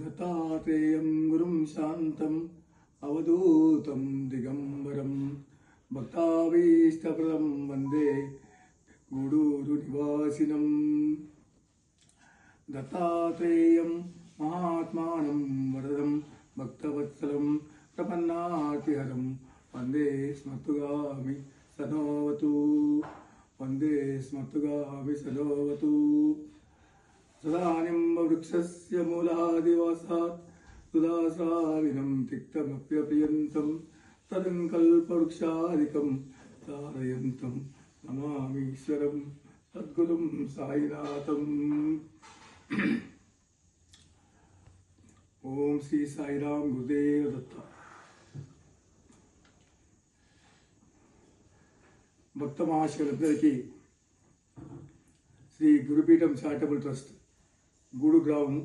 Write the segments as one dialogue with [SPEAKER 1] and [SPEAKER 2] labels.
[SPEAKER 1] దత్తాత్రేయం గురుం శాంతం అవధూతం దిగంబరం భక్తాభీష్టప్రదం వందే గూడూరు నివాసినం దత్తాత్రేయం మహాత్మానం వరదం భక్తవత్సలం ప్రపన్నాతిహరం వందే స్మర్తుగామి సనోవతు వందే స్మర్తుగామి సనోవతు సదానింబవృక్షస్య మూలాదివాసాత్ సుదాసావినం తిక్తమప్యప్రియంతం తదం కల్పవృక్షాదికం తారయంతం నమామీశ్వరం సద్గురుం సాయినాథం ఓం శ్రీ సాయిరాం గురుదేవ దత్త భక్త మహాశయులందరికీ శ్రీ గురుపీఠం చారిటబుల్ ట్రస్ట్ గూడు గ్రామం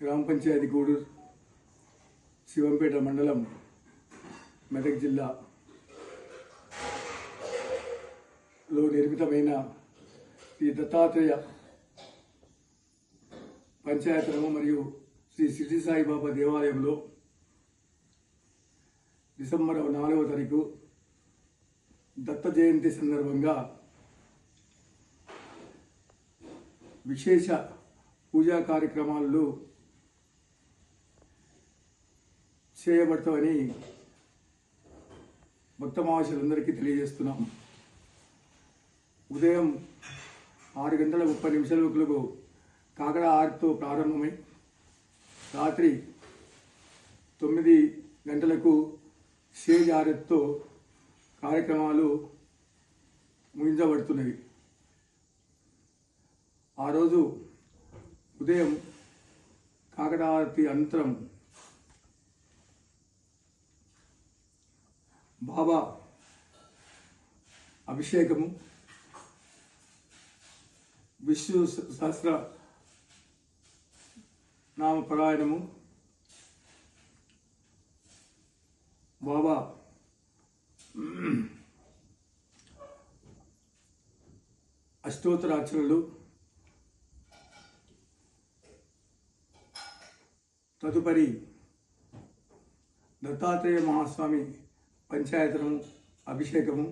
[SPEAKER 1] గ్రామ పంచాయతీ గూడూరు శివంపేట మండలం మెదక్ జిల్లా. లో నిర్మితమైన శ్రీ దత్తాత్రేయ పంచాయతనము మరియు శ్రీ సిద్ధి సాయిబాబా దేవాలయంలో డిసెంబర్ నాలుగవ తారీఖు దత్త జయంతి సందర్భంగా విశేష పూజా కార్యక్రమాలు చేయబడతామని భక్త మహాశులందరికీ తెలియజేస్తున్నాం. ఉదయం ఆరు గంటల ముప్పై నిమిషాలకు కాకడ ఆరుతో ప్రారంభమై రాత్రి తొమ్మిది గంటలకు సేజ్ ఆరెత్తో కార్యక్రమాలు ముగించబడుతున్నవి. ఆ రోజు ఉదయం కాకడారతి అనంతరం బాబా అభిషేకము విష్ణు సహస్ర నామపరాయణము బాబా అష్టోత్తరాచరణలు తదుపరి దత్తాత్రేయ మహాస్వామి పంచాయతనము అభిషేకము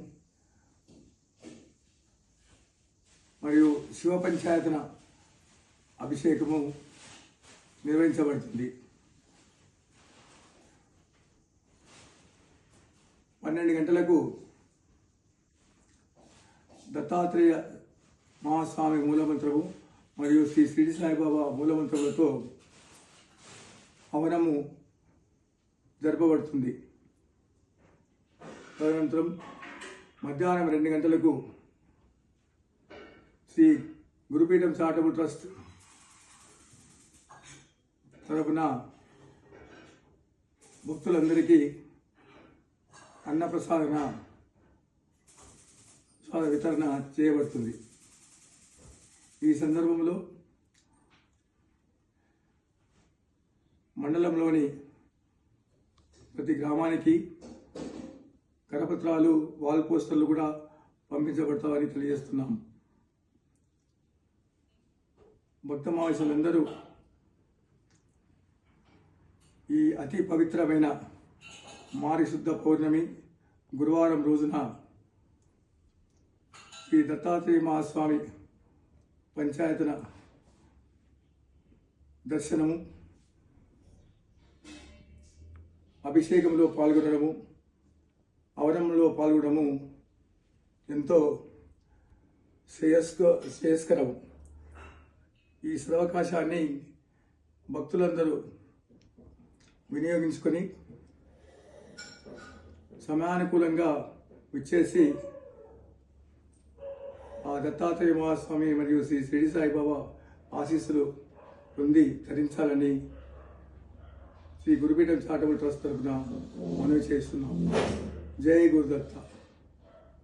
[SPEAKER 1] మరియు శివ పంచాయతన అభిషేకము నిర్వహించబడుతుంది. పన్నెండు గంటలకు దత్తాత్రేయ మహాస్వామి మూలమంత్రము మరియు శ్రీ శ్రీ సాయిబాబా మూలమంత్రములతో హవనము జరపబడుతుంది. తదనంతరం మధ్యాహ్నం రెండు గంటలకు శ్రీ గురుపీఠం చారిటబుల్ ట్రస్ట్ తరపున భక్తులందరికీ అన్నప్రసాదన ప్రసాద వితరణ చేయబడుతుంది. ఈ సందర్భంలో మండలంలోని ప్రతి గ్రామానికి కరపత్రాలు వాల్ పోస్టర్లు కూడా పంపించబడతామని తెలియజేస్తున్నాం. భక్త మావేశాలందరూ ఈ అతి పవిత్రమైన మారిశుద్ధ పౌర్ణమి గురువారం రోజున శ్రీ దత్తాత్రేయ మహాస్వామి పంచాయతన దర్శనము అభిషేకంలో పాల్గొనడము అవరంలో పాల్గొనడము ఎంతో శ్రేయస్క శ్రేయస్కరము. ఈ సదవకాశాన్ని భక్తులందరూ వినియోగించుకొని సమయానుకూలంగా విచ్చేసి ఆ దత్తాత్రేయ మహాస్వామి మరియు శ్రీ షిరిడి సాయిబాబా ఆశీస్సులు పొంది ధరించాలని శ్రీ గురుపీఠం చారిటబుల్ ట్రస్ట్ తరఫున మనవి చేస్తున్నాం జై గురుదత్త.